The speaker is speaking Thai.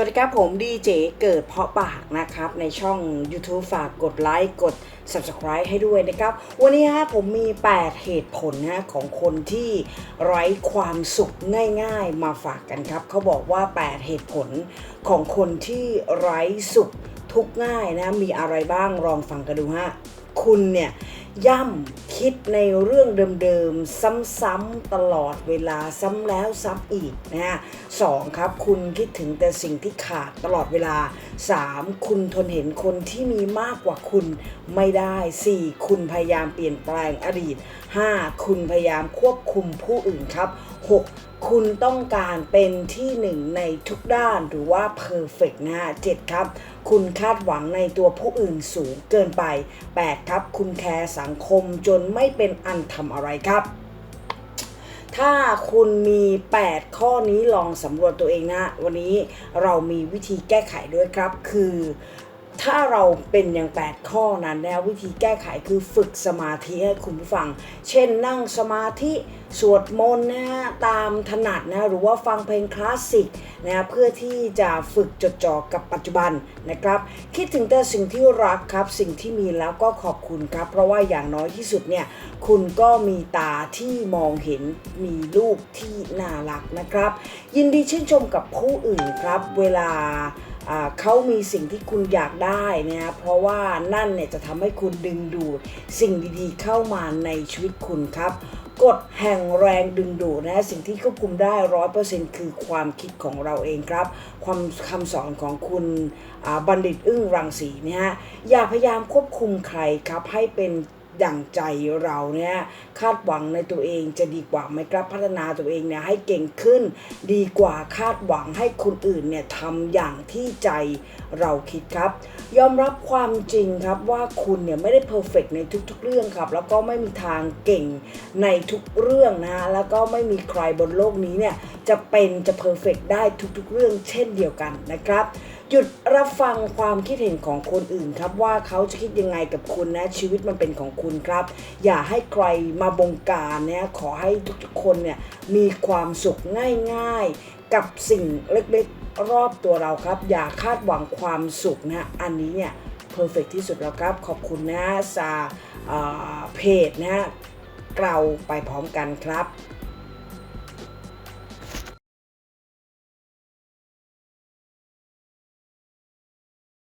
วัสดีครับผมดีเจเกิดเพาะปากนะครับ ในช่อง YouTube ฝากกดไลค์กด Subscribe ให้ด้วยนะครับ วันนี้ฮะผมมี 8 เหตุผลนะของคนที่ไร้ความสุขง่ายๆมาฝากกันครับ เขาบอกว่า 8 เหตุผลของคนที่ไร้สุขทุกง่ายนะ มีอะไรบ้างลองฟังกันดูฮะ คุณเนี่ย ย่ำคิดในเรื่องเดิมๆ ซ้ำๆตลอดเวลาซ้ำแล้วซ้ำอีกนะฮะสองครับคุณคิดถึงแต่สิ่งที่ขาดตลอดเวลา 3. คุณทนเห็นคนที่มีมากกว่าคุณไม่ได้ 4. คุณพยายามเปลี่ยนแปลงอดีต 5. คุณพยายามควบคุมผู้อื่นครับ 6. คุณต้องการเป็นที่หนึ่งในทุกด้านหรือว่า perfect นะฮะ 7. ครับ คุณคาดหวังในตัวผู้อื่นสูงเกินไป 8. ครับ คุณแคร์สังคมจนไม่เป็นอันทำอะไรครับ ถ้าคุณมี 8 ข้อนี้ลองสำรวจตัวเองนะ วันนี้เรามีวิธีแก้ไขด้วยครับ คือ ถ้าเราเป็นอย่าง 8 ข้อนั้นนะวิธีแก้ไขคือฝึกสมาธิให้คุณผู้ฟัง เช่นนั่งสมาธิสวดมนต์นะฮะตามถนัดนะหรือว่าฟังเพลงคลาสสิกนะเพื่อที่จะฝึกจดจ่อกับปัจจุบันนะครับ คิดถึงแต่สิ่งที่รักครับ สิ่งที่มีแล้วก็ขอบคุณครับ เพราะว่าอย่างน้อยที่สุดเนี่ยคุณก็มีตาที่มองเห็นมีลูกที่น่ารักนะครับ ยินดีชื่นชมกับผู้อื่นครับ เวลา เขามีสิ่งที่คุณอยากได้นะเพราะว่านั่นเนี่ยจะทำให้คุณดึงดูดสิ่งดีๆ เข้ามาในชีวิตคุณครับกฎแห่งแรงดึงดูดนะสิ่งที่ควบคุมได้ร้อยเปอร์เซ็นต์คือความคิดของเราเองครับ ความคำสอนของคุณบัณฑิตอึ้งรังสีเนี่ยฮะอย่าพยายามควบคุมใครครับให้เป็น ดั่งใจเราเนี่ยคาดหวังในตัวเองจะดีกว่าไหมครับพัฒนาตัวเองเนี่ยให้เก่งขึ้น ดีกว่าคาดหวังให้คนอื่นเนี่ยทำอย่างที่ใจเราคิดครับ ยอมรับความจริงครับว่าคุณเนี่ยไม่ได้เพอร์เฟกในทุกๆเรื่องครับ แล้วก็ไม่มีทางเก่งในทุกเรื่องนะ แล้วก็ไม่มีใครบนโลกนี้เนี่ยจะเป็นจะเพอร์เฟกได้ทุกๆเรื่องเช่นเดียวกันนะครับ หยุดรับฟังความคิดเห็นของคนอื่นครับว่าเขาจะคิดยังไงกับคุณนะชีวิตมันเป็นของคุณครับ อย่าให้ใครมาบงการเนี่ยขอให้ทุกๆคนเนี่ยมีความสุขง่ายๆ กับสิ่งเล็กๆรอบตัวเราครับ อย่าคาดหวังความสุขนะอันนี้เนี่ยเพอร์เฟกที่สุดแล้วครับ ขอบคุณนะซาาเพจนะเราไปพร้อมกันครับ